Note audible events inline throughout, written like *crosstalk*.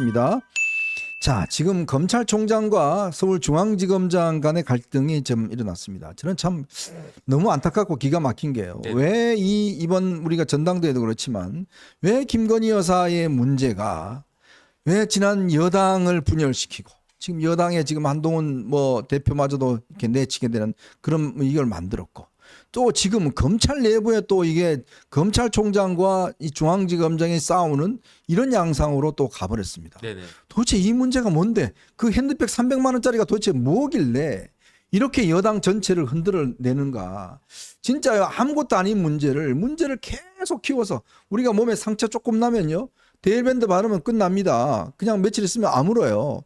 입니다. 자, 지금 검찰총장과 서울중앙지검장 간의 갈등이 좀 일어났습니다. 저는 참 너무 안타깝고 기가 막힌 게요. 네. 왜이 이번 우리가 전당대회도 그렇지만 왜 김건희 여사의 문제가 왜 지난 여당을 분열시키고 지금 여당에 지금 한동훈 뭐 대표마저도 이렇게 내치게 되는 그런 이걸 만들었고 또 지금 검찰 내부에 또 이게 검찰총장과 이 중앙지검장이 싸우는 이런 양상으로 또 가버렸습니다. 네네. 도대체 이 문제가 뭔데? 그 핸드백 300만 원짜리가 도대체 뭐길래 이렇게 여당 전체를 흔들어내는가? 진짜 아무것도 아닌 문제를 문제를 계속 키워서 우리가 몸에 상처 조금 나면요 데일밴드 바르면 끝납니다. 그냥 며칠 있으면 아물어요.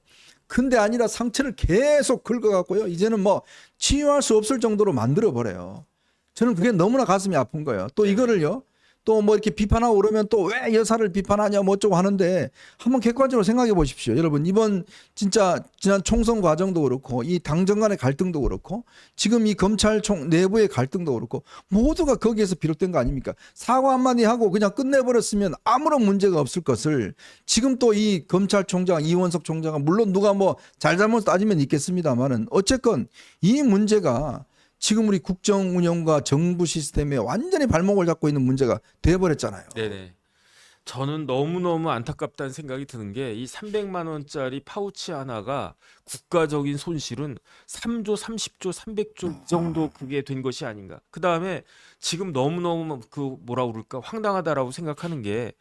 근데 아니라 상처를 계속 긁어갖고요. 이제는 뭐 치유할 수 없을 정도로 만들어 버려요. 저는 그게 너무나 가슴이 아픈 거예요. 또 이거를요. 또 뭐 이렇게 비판하고 그러면 또 왜 여사를 비판하냐 뭐 어쩌고 하는데 한번 객관적으로 생각해 보십시오. 여러분 이번 진짜 지난 총선 과정도 그렇고 이 당정 간의 갈등도 그렇고 지금 이 검찰총 내부의 갈등도 그렇고 모두가 거기에서 비롯된 거 아닙니까? 사과 한마디 하고 그냥 끝내버렸으면 아무런 문제가 없을 것을 지금 또 이 검찰총장 이원석 총장은 물론 누가 뭐 잘잘못 따지면 있겠습니다만은 어쨌건 이 문제가 지금 우리 국정 운영과 정부 시스템에 완전히 발목을 잡고 있는 문제가 돼버렸잖아요. 네네. 저는 너무너무 안타깝다는 생각이 드는 게 이 300만 원짜리 파우치 하나가 국가적인 손실은 3조, 30조, 300조 이 정도 그게 된 것이 아닌가. 그다음에 지금 너무너무 그 뭐라 그럴까 황당하다라고 생각하는 게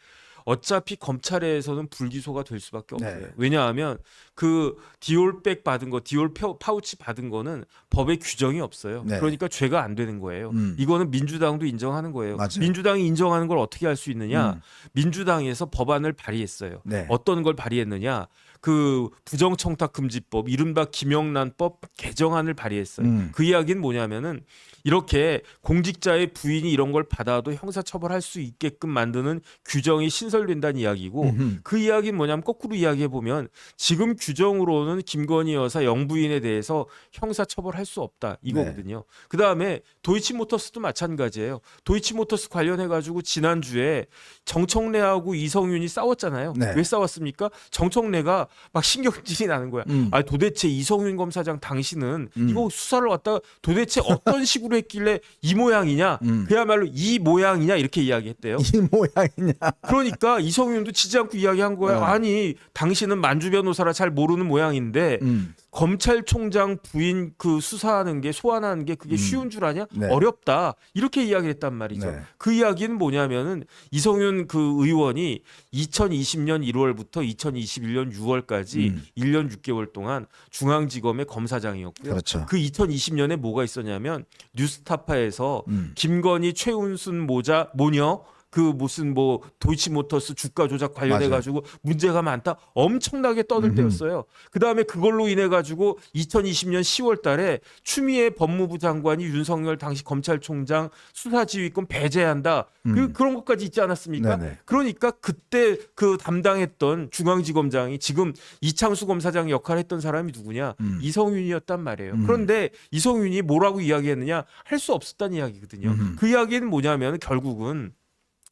어차피 검찰에서는 불기소가 될 수밖에 없어요. 네. 왜냐하면 그 디올백 받은 거, 디올 파- 파우치 받은 거는 법에 규정이 없어요. 네. 그러니까 죄가 안 되는 거예요. 음. 이거는 민주당도 인정하는 거예요. 맞아요. 민주당이 인정하는 걸 어떻게 할 수 있느냐? 음. 민주당에서 법안을 발의했어요. 네. 어떤 걸 발의했느냐? 그 부정청탁금지법, 이른바 김영란법 개정안을 발의했어요. 음. 그 이야기는 뭐냐면은 이렇게 공직자의 부인이 이런 걸 받아도 형사처벌할 수 있게끔 만드는 규정이 신설된다는 이야기고 음흠. 그 이야기는 뭐냐면 거꾸로 이야기해 보면 지금 규정으로는 김건희 여사 영부인에 대해서 형사처벌할 수 없다 이거거든요. 그 다음에 도이치모터스도 마찬가지예요. 도이치모터스 관련해 가지고 지난 주에 정청래하고 이성윤이 싸웠잖아요. 네. 왜 싸웠습니까? 정청래가 막 신경질이 나는 거야. 음. 아 도대체 이성윤 검사장 당신은 음. 이거 수사를 왔다가 도대체 어떤 *laughs* 식으로 했길래 이 모양이냐? 음. 그야말로 이 모양이냐 이렇게 이야기했대요. 이 모양이냐? 그러니까 이성윤도 지지 않고 이야기한 거야. 네. 아니 당신은 만주 변호사라 잘 모르는 모양인데 음. 검찰총장 부인 그 수사하는 게 소환하는 게 그게 음. 쉬운 줄 아냐? 네. 어렵다. 이렇게 이야기를 했단 말이죠. 네. 그 이야기는 뭐냐면은 이성윤 그 의원이 2020년 1월부터 2021년 6월 까지 음. 1년 6개월 동안 중앙지검의 검사장이었고요. 그렇죠. 그 2020년에 뭐가 있었냐면 뉴스타파에서 음. 김건희 최운순 모자 모녀 그 무슨 뭐 도이치모터스 주가 조작 관련해 가지고 문제가 많다 엄청나게 떠들 음흠. 때였어요. 그 다음에 그걸로 인해 가지고 2020년 10월 달에 추미애 법무부 장관이 윤석열 당시 검찰총장 수사지휘권 배제한다. 그 음. 그런 것까지 있지 않았습니까? 네네. 그러니까 그때 그 담당했던 중앙지검장이 지금 이창수 검사장 역할을 했던 사람이 누구냐? 음. 이성윤이었단 말이에요. 음. 그런데 이성윤이 뭐라고 이야기했느냐? 할 수 없었다는 이야기거든요. 음흠. 그 이야기는 뭐냐면 결국은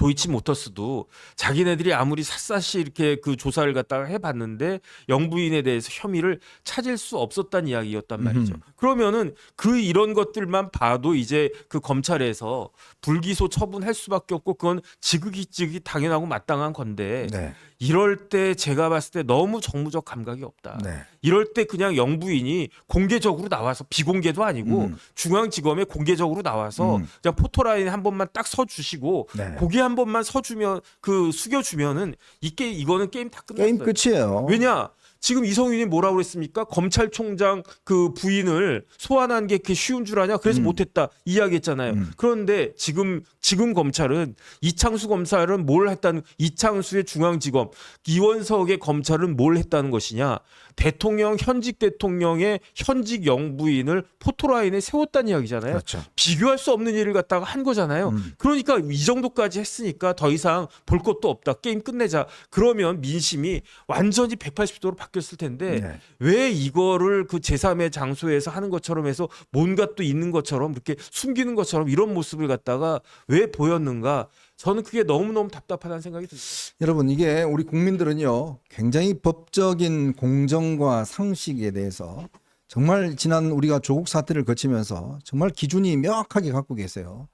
도이치모터스도 자기네들이 아무리 샅샅이 이렇게 그 조사를 갖다가 해봤는데 영부인에 대해서 혐의를 찾을 수 없었다는 이야기였단 말이죠. 음흠. 그러면은 그 이런 것들만 봐도 이제 그 검찰에서 불기소 처분할 수밖에 없고 그건 지극히 당연하고 마땅한 건데 네. 이럴 때 제가 봤을 때 너무 정무적 감각이 없다. 네. 이럴 때 그냥 영부인이 공개적으로 나와서 비공개도 아니고 음. 중앙지검에 공개적으로 나와서 음. 그냥 포토라인 한 번만 딱 서 주시고 네. 고개 한 번만 서주면 그 숙여주면은 이게 이거는 게임 다 끝났어요. 게임 끝이에요. 왜냐? 지금 이성윤이 뭐라고 그랬습니까? 검찰총장 그 부인을 소환한 게 그렇게 쉬운 줄 아냐? 그래서 음. 못했다 이야기했잖아요. 음. 그런데 지금 지금 검찰은 이창수 검사는 뭘 했다는 이창수의 중앙지검 이원석의 검찰은 뭘 했다는 것이냐? 대통령 현직 대통령의 현직 영부인을 포토라인에 세웠다는 이야기잖아요. 그렇죠. 비교할 수 없는 일을 갖다가 한 거잖아요. 음. 그러니까 이 정도까지 했으니까 더 이상 볼 것도 없다. 게임 끝내자. 그러면 민심이 완전히 180도로 바뀌었을 텐데 네. 왜 이거를 그 제3의 장소에서 하는 것처럼 해서 뭔가 또 있는 것처럼 이렇게 숨기는 것처럼 이런 모습을 갖다가 왜 보였는가? 저는 그게 너무너무 답답하다는 생각이 듭니다. 여러분 이게 우리 국민들은요 굉장히 법적인 공정과 상식에 대해서 정말 지난 우리가 조국 사태를 거치면서 정말 기준이 명확하게 갖고 계세요.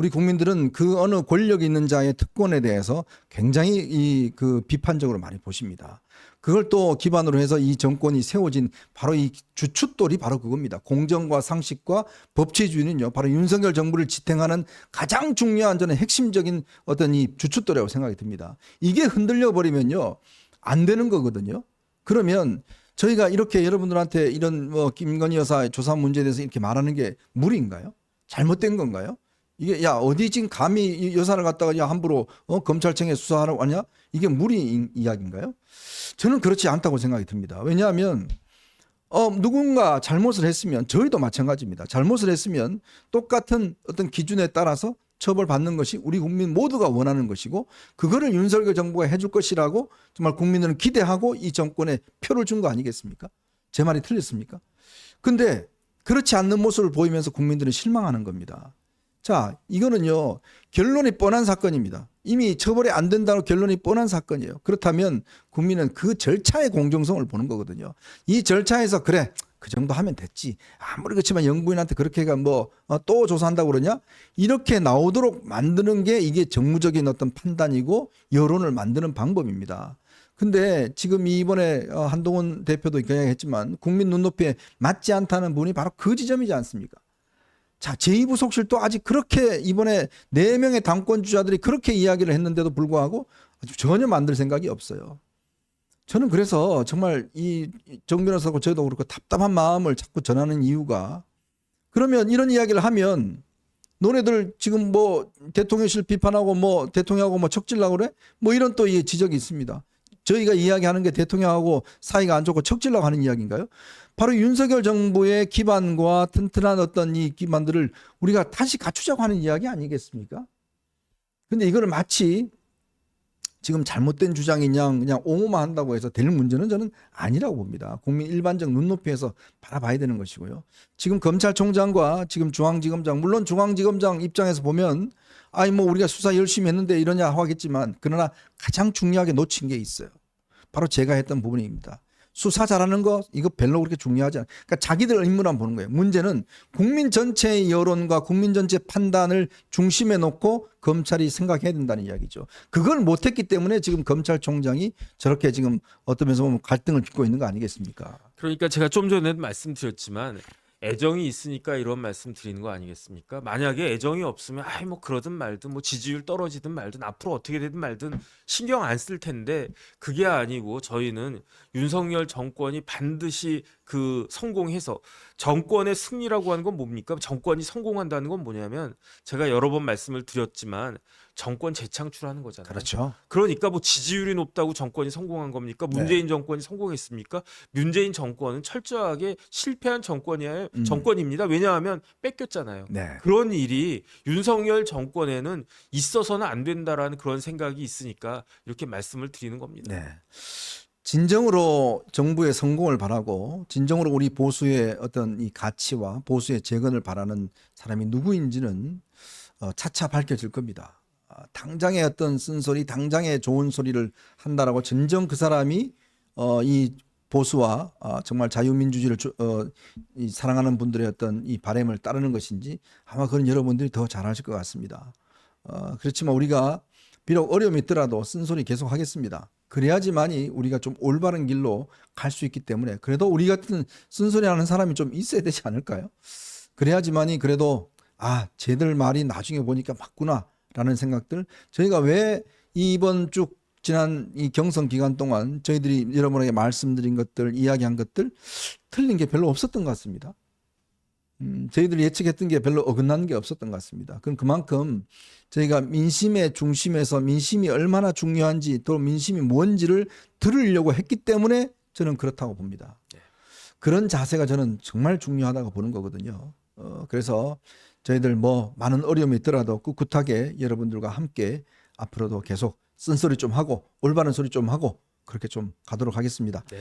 우리 국민들은 그 어느 권력 있는 자의 특권에 대해서 굉장히 이 그 비판적으로 많이 보십니다. 그걸 또 기반으로 해서 이 정권이 세워진 바로 이 주춧돌이 바로 그겁니다. 공정과 상식과 법치주의는요, 바로 윤석열 정부를 지탱하는 가장 중요한 저는 핵심적인 어떤 이 주춧돌이라고 생각이 듭니다. 이게 흔들려 버리면요, 안 되는 거거든요. 그러면 저희가 이렇게 여러분들한테 이런 뭐 김건희 여사 조사 문제에 대해서 이렇게 말하는 게 무리인가요? 잘못된 건가요? 이게 야 어디 지금 감히 이 여사를 갖다가 야 함부로 어, 검찰청에 수사하러 왔냐? 이게 무리 이야기인가요? 저는 그렇지 않다고 생각이 듭니다. 왜냐하면 어, 누군가 잘못을 했으면 저희도 마찬가지입니다. 잘못을 했으면 똑같은 어떤 기준에 따라서 처벌받는 것이 우리 국민 모두가 원하는 것이고 그거를 윤석열 정부가 해줄 것이라고 정말 국민들은 기대하고 이 정권에 표를 준 거 아니겠습니까? 제 말이 틀렸습니까? 근데 그렇지 않는 모습을 보이면서 국민들은 실망하는 겁니다. 자, 이거는요, 결론이 뻔한 사건입니다. 이미 처벌이 안 된다고 결론이 뻔한 사건이에요. 그렇다면 국민은 그 절차의 공정성을 보는 거거든요. 이 절차에서 그래, 그 정도 하면 됐지. 아무리 그렇지만 영부인한테 그렇게 가 뭐 또 조사한다고 그러냐? 이렇게 나오도록 만드는 게 이게 정무적인 어떤 판단이고 여론을 만드는 방법입니다. 근데 지금 이번에 어, 한동훈 대표도 이야기했지만 국민 눈높이에 맞지 않다는 분이 바로 그 지점이지 않습니까? 자, 제2부속실도 아직 그렇게 이번에 네 명의 당권 주자들이 그렇게 이야기를 했는데도 불구하고 전혀 만들 생각이 없어요. 저는 그래서 정말 이 정 변호사고 저도 그렇고 답답한 마음을 자꾸 전하는 이유가 그러면 이런 이야기를 하면 너네들 지금 뭐 대통령실 비판하고 뭐 대통령하고 뭐 척질라고 그래? 뭐 이런 또이 지적이 있습니다. 저희가 이야기하는 게 대통령하고 사이가 안 좋고 척질라고 하는 이야기인가요? 바로 윤석열 정부의 기반과 튼튼한 어떤 이 기반들을 우리가 다시 갖추자고 하는 이야기 아니겠습니까? 근데 이거를 마치 지금 잘못된 주장이냐 그냥 옹호만 한다고 해서 될 문제는 저는 아니라고 봅니다. 국민 일반적 눈높이에서 바라봐야 되는 것이고요. 지금 검찰총장과 지금 중앙지검장 물론 중앙지검장 입장에서 보면 아니 뭐 우리가 수사 열심히 했는데 이러냐 하겠지만 그러나 가장 중요하게 놓친 게 있어요. 바로 제가 했던 부분입니다. 수사 잘하는 거 이거 별로 그렇게 중요하지 않아요. 그러니까 자기들 임무만 보는 거예요. 문제는 국민 전체의 여론과 국민 전체 판단을 중심에 놓고 검찰이 생각해야 된다는 이야기죠. 그걸 못했기 때문에 지금 검찰총장이 저렇게 지금 어떤 면에서 보면 갈등을 빚고 있는 거 아니겠습니까? 그러니까 제가 좀 전에 말씀드렸지만 애정이 있으니까 이런 말씀 드리는 거 아니겠습니까? 만약에 애정이 없으면 아이 뭐 그러든 말든 뭐 지지율 떨어지든 말든 앞으로 어떻게 되든 말든 신경 안 쓸 텐데 그게 아니고 저희는 윤석열 정권이 반드시 그 성공해서 정권의 승리라고 하는 건 뭡니까? 정권이 성공한다는 건 뭐냐면 제가 여러 번 말씀을 드렸지만 정권 재창출하는 거잖아요. 그렇죠. 그러니까 뭐 지지율이 높다고 정권이 성공한 겁니까? 네. 문재인 정권이 성공했습니까? 문재인 정권은 철저하게 실패한 정권이에요. 음. 정권입니다. 왜냐하면 뺏겼잖아요. 네. 그런 일이 윤석열 정권에는 있어서는 안 된다라는 그런 생각이 있으니까 이렇게 말씀을 드리는 겁니다. 네. 진정으로 정부의 성공을 바라고 진정으로 우리 보수의 어떤 이 가치와 보수의 재건을 바라는 사람이 누구인지는 어, 차차 밝혀질 겁니다. 아, 당장의 어떤 쓴소리, 당장의 좋은 소리를 한다라고 진정 그 사람이 어, 이 보수와 아, 정말 자유민주주의를 주- 어, 이 사랑하는 분들의 어떤 이 바램을 따르는 것인지 아마 그건 여러분들이 더잘 아실 것 같습니다. 어, 그렇지만 우리가 비록 어려움이 있더라도 쓴소리 계속 하겠습니다. 그래야지만이 우리가 좀 올바른 길로 갈 수 있기 때문에 그래도 우리 같은 쓴소리 하는 사람이 좀 있어야 되지 않을까요? 그래야지만이 그래도 아, 쟤들 말이 나중에 보니까 맞구나 라는 생각들 저희가 왜 이번 쭉 지난 이 경선 기간 동안 저희들이 여러분에게 말씀드린 것들, 이야기한 것들 틀린 게 별로 없었던 것 같습니다. 음, 저희들이 예측했던 게 별로 어긋난 게 없었던 것 같습니다. 그럼 그만큼 저희가 민심의 중심에서 민심이 얼마나 중요한지 또 민심이 뭔지를 들으려고 했기 때문에 저는 그렇다고 봅니다. 그런 자세가 저는 정말 중요하다고 보는 거거든요. 어, 그래서 저희들 뭐 많은 어려움이 있더라도 꿋꿋하게 여러분들과 함께 앞으로도 계속 쓴소리 좀 하고 올바른 소리 좀 하고 그렇게 좀 가도록 하겠습니다. 네.